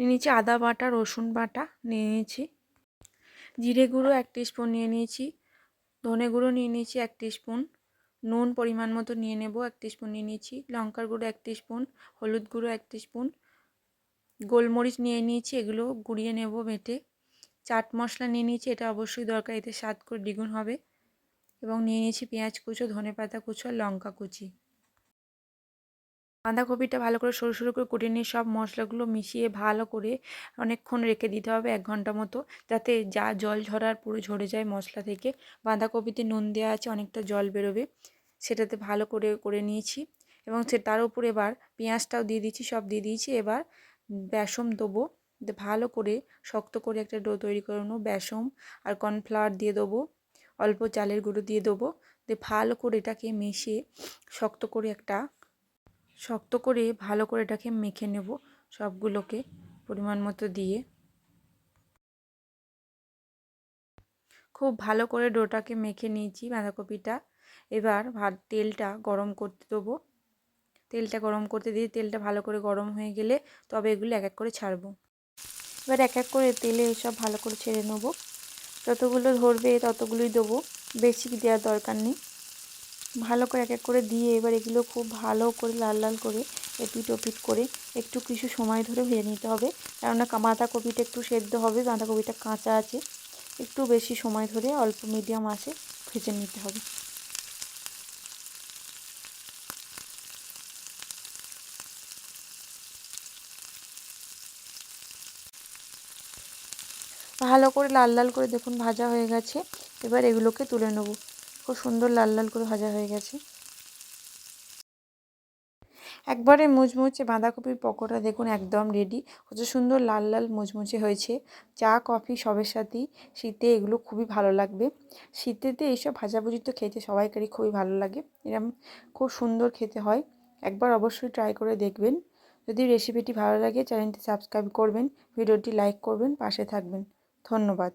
নিয়ে নিয়েছি আদা বাটা, রসুন বাটা নিয়ে নিয়েছি। জিরে গুঁড়ো এক স্পুন নিয়ে নিয়েছি। ধনে গুঁড়ো নিয়ে নিয়েছি এক স্পুন নুন পরিমাণ মতো নিয়ে নেব এক স্পুন নিয়ে নিয়েছি। লঙ্কার গুঁড়ো এক স্পুন হলুদ গুঁড়ো এক স্পুন গোলমরিচ নিয়ে নিয়েছি, এগুলো গুঁড়িয়ে নেব বেটে। চাট মশলা নিয়ে নিয়েছি, এটা অবশ্যই দরকার এতে স্বাদ করে দ্বিগুণ হবে। এবং নিয়ে নিয়েছি পেঁয়াজ কুচো ধনে পাতা কুচো আর লঙ্কা কুচি। বাঁধাকপিটা ভালো করে সরু সরু করে কুটে নিয়ে সব মশলাগুলো মিশিয়ে ভালো করে অনেকক্ষণ রেখে দিতে হবে এক ঘণ্টা মতো, যাতে যা জল ঝরার পুরো ঝরে যায় মশলা থেকে। বাঁধাকপিতে নুন দেওয়া আছে, অনেকটা জল বেরোবে। সেটাতে ভালো করে করে নিয়েছি এবং সে তার উপর এবার পেঁয়াজটাও দিয়ে দিয়েছি সব দিয়ে দিয়েছি। এবার বেসম দেবো ভালো করে শক্ত করে একটা ডো তৈরি করে নেব বেসম আর কর্নফ্লাওয়ার দিয়ে দেবো, অল্প চালের গুঁড়ো দিয়ে দেবো। দিয়ে ভালো করে এটাকে মিশিয়ে শক্ত করে একটা শক্ত করে ভালো করে এটাকে মেখে নেব সবগুলোকে পরিমাণ মতো দিয়ে। খুব ভালো করে ডোটাকে মেখে নিয়েছি বাঁধাকপিটা। এবার ভাত, তেলটা গরম করতে দেবো। তেলটা গরম করতে দিয়ে তেলটা ভালো করে গরম হয়ে গেলে তবে এগুলো এক এক করে ছাড়বো। এবার এক এক করে তেলে সব ভালো করে ছেড়ে নেব। যতগুলো ধরবে ততগুলোই দেবো। বেশি দেওয়ার দরকার নেই। ভালো করে এক এক করে দিয়ে এবার এগুলো খুব ভালো করে লাল লাল করে এপিট ওপিট করে একটু কিছু সময় ধরে ভেজে নিতে হবে। কেননা বাঁধাকপিটা একটু সেদ্ধ হবে, বাঁধাকপিটা কাঁচা আছে। একটু বেশি সময় ধরে অল্প মিডিয়াম আছে, ভেজে নিতে হবে। ভালো করে লাল লাল করে দেখুন ভাজা হয়ে গেছে। এবার এগুলোকে তুলে নেব। খুব সুন্দর লাল লাল করে ভাজা হয়ে গেছে। একবারে মুচমুচে বাঁধাকপির পকোড়া দেখুন একদম রেডি কত সুন্দর লাল লাল মুচমুচে হয়েছে। চা, কফি সবের সাথেই। শীতে এগুলো খুবই ভালো লাগবে। শীতেতে এইসব ভাজাভুজি তো খেতে সবাইকারই খুবই ভালো লাগে। এরম খুব সুন্দর খেতে হয়। একবার অবশ্যই ট্রাই করে দেখবেন। যদি রেসিপিটি ভালো লাগে চ্যানেলটি সাবস্ক্রাইব করবেন, ভিডিওটি লাইক করবেন, পাশে থাকবেন। ধন্যবাদ।